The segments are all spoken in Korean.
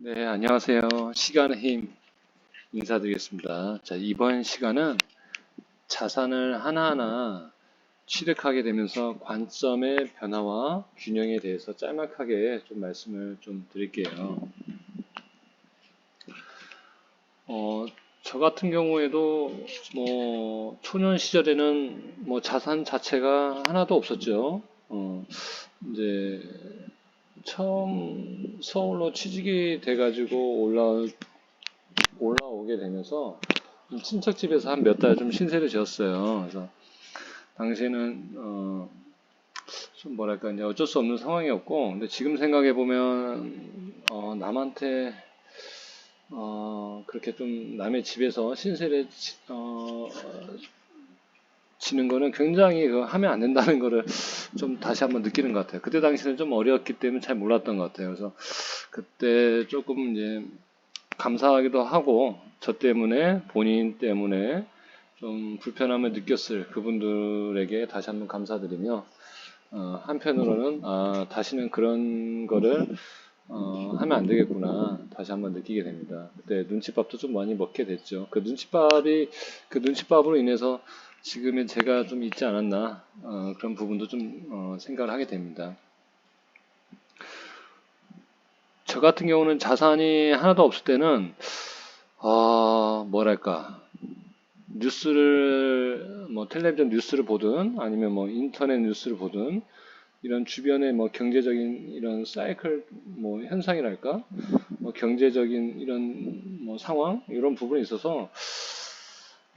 네, 안녕하세요. 시간의 힘 인사드리겠습니다. 자, 이번 시간은 자산을 하나하나 취득하게 되면서 관점의 변화와 균형에 대해서 짤막하게 좀 말씀을 좀 드릴게요. 어, 저 같은 경우에도 뭐 초년 시절에는 뭐 자산 자체가 하나도 없었죠. 어, 이제 처음 서울로 취직이 돼가지고 올라 올라오게 되면서 친척 집에서 한 몇 달 좀 신세를 지었어요. 그래서 당시에는 어, 좀 뭐랄까 이제 어쩔 수 없는 상황이었고, 근데 지금 생각해 보면 어, 남한테 어, 그렇게 좀 남의 집에서 신세를 지, 어, 지는 거는 굉장히 그 하면 안 된다는 거를 좀 다시 한번 느끼는 것 같아요. 그때 당시는 좀 어려웠기 때문에 잘 몰랐던 것 같아요. 그래서 그때 조금 이제 감사하기도 하고 저 때문에 본인 때문에 좀 불편함을 느꼈을 그분들에게 다시 한번 감사드리며 어, 한편으로는 아, 다시는 그런 거를 어, 하면 안 되겠구나 다시 한번 느끼게 됩니다. 그때 눈칫밥도 좀 많이 먹게 됐죠. 그 눈칫밥이 그 눈칫밥으로 인해서 지금의 제가 좀 있지 않았나 어, 그런 부분도 좀 어, 생각을 하게 됩니다. 저 같은 경우는 자산이 하나도 없을 때는 어, 뭐랄까 뉴스를 뭐 텔레비전 뉴스를 보든 아니면 뭐 인터넷 뉴스를 보든 이런 주변의 뭐 경제적인 이런 사이클 뭐 현상이랄까 뭐 경제적인 이런 뭐 상황 이런 부분에 있어서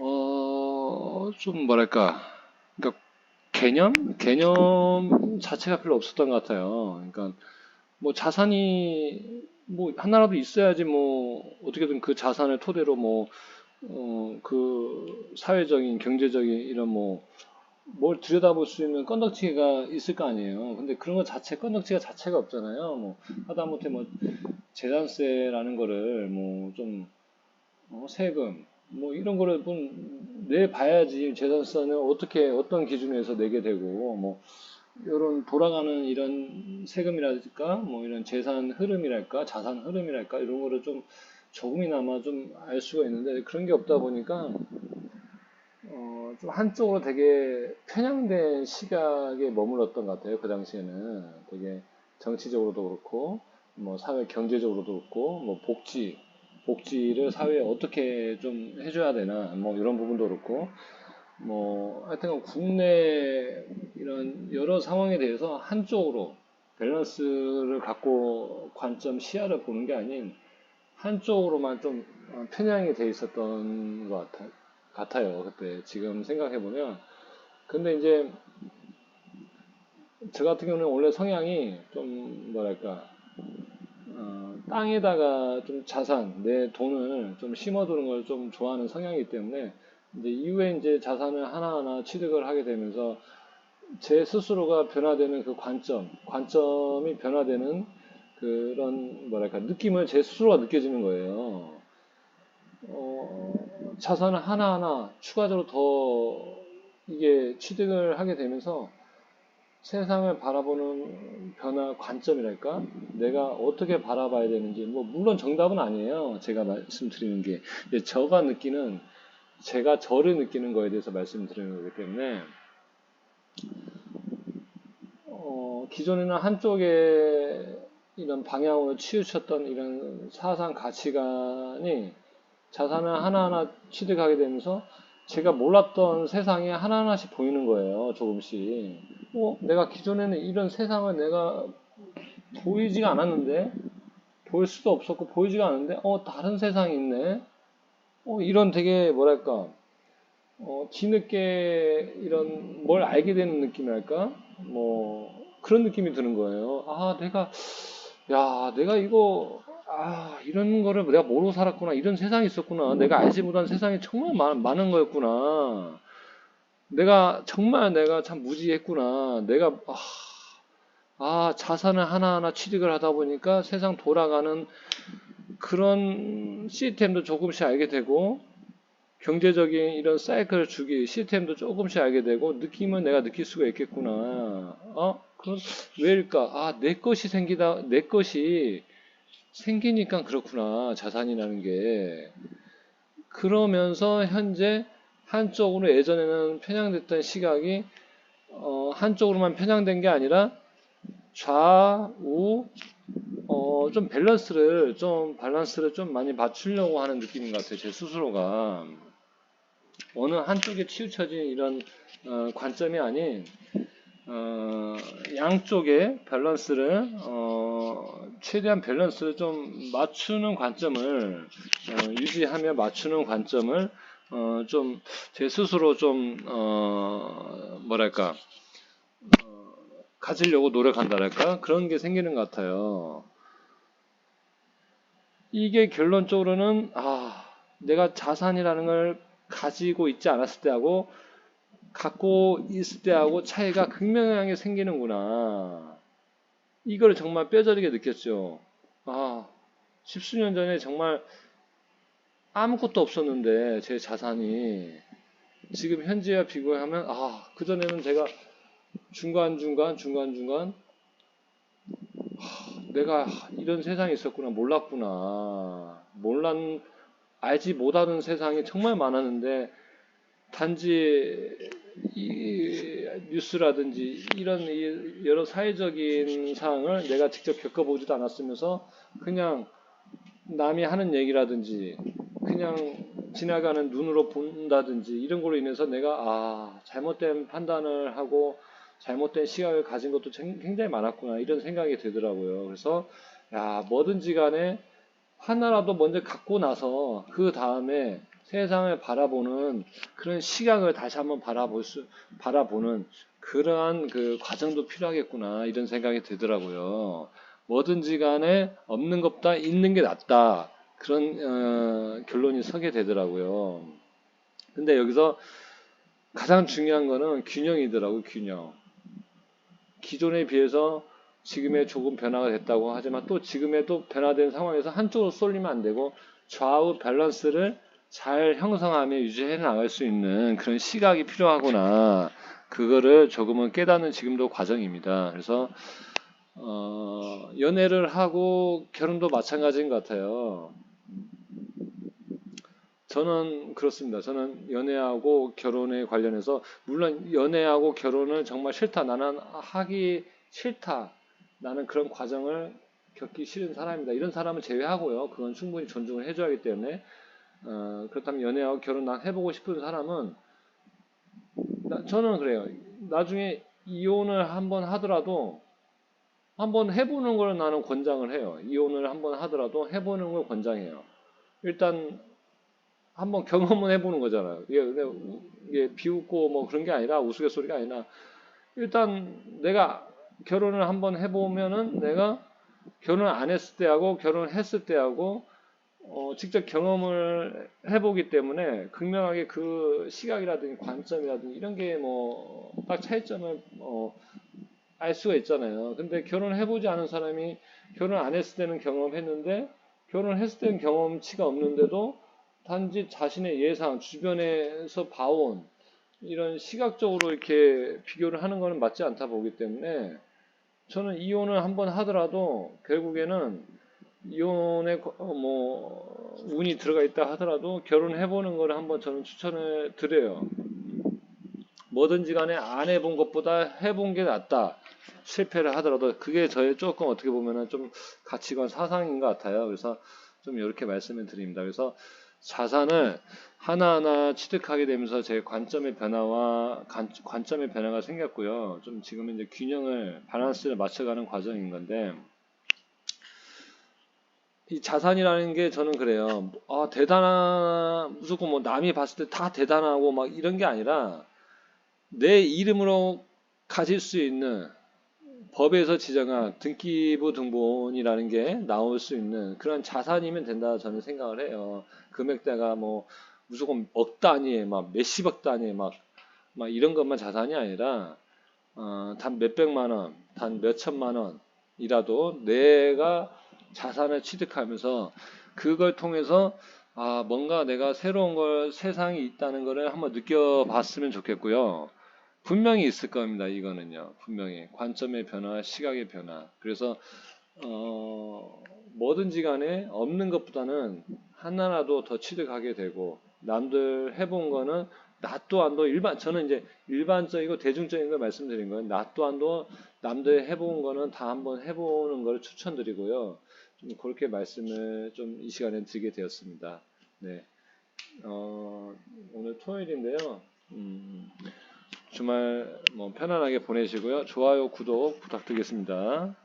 어, 좀 뭐랄까, 그러니까 개념? 개념 자체가 별로 없었던 것 같아요. 그러니까 뭐 자산이 뭐 하나라도 있어야지 뭐 어떻게든 그 자산을 토대로 뭐, 어, 그 사회적인, 경제적인 이런 뭐, 뭘 들여다볼 수 있는 건덕지가 있을 거 아니에요. 근데 그런 거 자체, 건덕지가 자체가 없잖아요. 뭐, 하다못해 뭐, 재산세라는 거를 뭐, 좀, 어, 세금, 뭐 이런 거를 좀 내봐야지 재산세는 어떻게 어떤 기준에서 내게 되고 뭐 이런 돌아가는 이런 세금이랄까 뭐 이런 재산 흐름이랄까 자산 흐름이랄까 이런 거를 좀 조금이나마 좀 알 수가 있는데 그런 게 없다 보니까 어, 좀 한쪽으로 되게 편향된 시각에 머물렀던 것 같아요. 그 당시에는 되게 정치적으로도 그렇고 뭐 사회 경제적으로도 그렇고 뭐 복지 복지를 사회에 어떻게 좀 해줘야 되나 뭐 이런 부분도 그렇고 뭐 하여튼 국내 이런 여러 상황에 대해서 한쪽으로 밸런스를 갖고 관점 시야를 보는 게 아닌 한쪽으로만 좀 편향이 돼 있었던 것 같아, 같아요 그때 지금 생각해 보면 근데 이제 저 같은 경우는 원래 성향이 좀 뭐랄까 어, 땅에다가 좀 자산, 내 돈을 좀 심어두는 걸 좀 좋아하는 성향이기 때문에 이제 이후에 이제 자산을 하나하나 취득을 하게 되면서 제 스스로가 변화되는 그 관점, 관점이 변화되는 그런 뭐랄까 느낌을 제 스스로가 느껴지는 거예요. 어, 자산을 하나하나 추가적으로 더 이게 취득을 하게 되면서 세상을 바라보는 변화 관점이랄까? 내가 어떻게 바라봐야 되는지, 뭐, 물론 정답은 아니에요. 제가 말씀드리는 게. 저가 느끼는, 제가 저를 느끼는 거에 대해서 말씀드리는 거기 때문에, 어, 기존에는 한쪽에 이런 방향으로 치우쳤던 이런 사상 가치관이 자산을 하나하나 취득하게 되면서 제가 몰랐던 세상이 하나하나씩 보이는 거예요. 조금씩. 어? 내가 기존에는 이런 세상을 내가 보이지가 않았는데 보일 수도 없었고 보이지가 않는데 어 다른 세상이 있네. 어 이런 되게 뭐랄까 어 뒤늦게 이런 뭘 알게 되는 느낌이랄까 뭐 그런 느낌이 드는 거예요. 아 내가 야 내가 이거 아, 이런 거를 내가 모르고 살았구나. 이런 세상이 있었구나. 내가 알지 못한 세상이 정말 많, 많은 거였구나. 내가 정말 내가 참 무지했구나. 내가 아, 아, 자산을 하나하나 취득을 하다 보니까 세상 돌아가는 그런 시스템도 조금씩 알게 되고 경제적인 이런 사이클 주기 시스템도 조금씩 알게 되고 느낌은 내가 느낄 수가 있겠구나. 어? 그럼 왜일까? 아, 내 것이 생기다 내 것이 생기니까 그렇구나. 자산이라는 게. 그러면서 현재 한쪽으로 예전에는 편향됐던 시각이 어, 한쪽으로만 편향된 게 아니라 좌우 어, 좀 밸런스를 좀 밸런스를 좀 많이 맞추려고 하는 느낌인 것 같아요. 제 스스로가 어느 한쪽에 치우쳐진 이런 어, 관점이 아닌 어, 양쪽의 밸런스를 어, 최대한 밸런스를 좀 맞추는 관점을 어, 유지하며 맞추는 관점을 어, 좀제 스스로 좀 어, 뭐랄까 어, 가지려고 노력한다랄까 그런 게 생기는 것 같아요. 이게 결론적으로는 아 내가 자산이라는 걸 가지고 있지 않았을 때하고 갖고 있을 때하고 차이가 극명하게 생기는구나. 이걸 정말 뼈저리게 느꼈죠. 아, 십수년 전에 정말 아무것도 없었는데 제 자산이 지금 현재와 비교하면 아, 그전에는 제가 중간중간 중간중간 하, 내가 이런 세상이 있었구나 몰랐구나 몰랐 알지 못하는 세상이 정말 많았는데 단지 이 뉴스라든지 이런 이 여러 사회적인 사항을 내가 직접 겪어보지도 않았으면서 그냥 남이 하는 얘기라든지 그냥 지나가는 눈으로 본다든지 이런 걸로 인해서 내가 아 잘못된 판단을 하고 잘못된 시각을 가진 것도 굉장히 많았구나 이런 생각이 들더라고요. 그래서 야 뭐든지 간에 하나라도 먼저 갖고 나서 그 다음에 세상을 바라보는 그런 시각을 다시 한번 바라볼 수, 바라보는 그러한 그 과정도 필요하겠구나 이런 생각이 들더라고요. 뭐든지 간에 없는 것보다 있는 게 낫다. 그런 어, 결론이 서게 되더라고요. 근데 여기서 가장 중요한 거는 균형이더라고요, 균형. 기존에 비해서 지금의 조금 변화가 됐다고 하지만 또 지금의 또 변화된 상황에서 한쪽으로 쏠리면 안 되고 좌우 밸런스를 잘 형성하며 유지해 나갈 수 있는 그런 시각이 필요하구나. 그거를 조금은 깨닫는 지금도 과정입니다. 그래서 어, 연애를 하고 결혼도 마찬가지인 것 같아요. 저는 그렇습니다. 저는 연애하고 결혼에 관련해서 물론 연애하고 결혼을 정말 싫다. 나는 하기 싫다. 나는 그런 과정을 겪기 싫은 사람이다. 이런 사람은 제외하고요. 그건 충분히 존중을 해줘야 하기 때문에 어, 그렇다면 연애하고 결혼 난 해보고 싶은 사람은 나, 저는 그래요. 나중에 이혼을 한번 하더라도 한번 해보는 걸 나는 권장을 해요. 이혼을 한번 하더라도 해보는 걸 권장해요. 일단 한번 경험은 해보는 거잖아요. 이게, 이게 비웃고 뭐 그런 게 아니라 우스갯소리가 아니라 일단 내가 결혼을 한번 해보면은 내가 결혼 안 했을 때하고 결혼했을 때하고 어, 직접 경험을 해보기 때문에 극명하게 그 시각이라든지 관점이라든지 이런 게 뭐 딱 차이점을 어, 알 수가 있잖아요. 근데 결혼해보지 않은 사람이 결혼 안 했을 때는 경험했는데 결혼했을 때는 경험치가 없는데도 단지 자신의 예상, 주변에서 봐온 이런 시각적으로 이렇게 비교를 하는 것은 맞지 않다 보기 때문에 저는 이혼을 한번 하더라도 결국에는 이혼에 어, 뭐 운이 들어가 있다 하더라도 결혼해보는 걸 한번 저는 추천을 드려요. 뭐든지 간에 안 해본 것보다 해본 게 낫다. 실패를 하더라도 그게 저의 조금 어떻게 보면은 좀 가치관 사상인 것 같아요. 그래서 좀 이렇게 말씀을 드립니다. 그래서 자산을 하나하나 취득하게 되면서 제 관점의 변화와 관, 점의 변화가 생겼고요. 좀 지금은 이제 균형을 밸런스를 맞춰가는 과정인 건데 이 자산이라는 게 저는 그래요. 아 대단한 무조건 뭐 남이 봤을 때 다 대단하고 막 이런 게 아니라 내 이름으로 가질 수 있는 법에서 지정한 등기부 등본이라는 게 나올 수 있는 그런 자산이면 된다 저는 생각을 해요. 금액대가 뭐 무조건 억 단위에 막 몇십억 단위에 막, 막 이런 것만 자산이 아니라 어, 단 몇백만 원, 단 몇천만 원이라도 내가 자산을 취득하면서 그걸 통해서 아 뭔가 내가 새로운 걸 세상이 있다는 것을 한번 느껴봤으면 좋겠고요. 분명히 있을 겁니다. 이거는요. 분명히 관점의 변화, 시각의 변화. 그래서 어, 뭐든지 간에 없는 것보다는 하나라도 더 취득하게 되고 남들 해본 거는 나 또한도 일반 저는 이제 일반적이고 대중적인 걸 말씀드린 거예요. 나 또한도 남들 해본 거는 다 한번 해보는 걸 추천드리고요. 좀 그렇게 말씀을 좀 이 시간에 드리게 되었습니다. 네. 어, 오늘 토요일인데요. 음, 주말 뭐 편안하게 보내시고요. 좋아요, 구독 부탁드리겠습니다.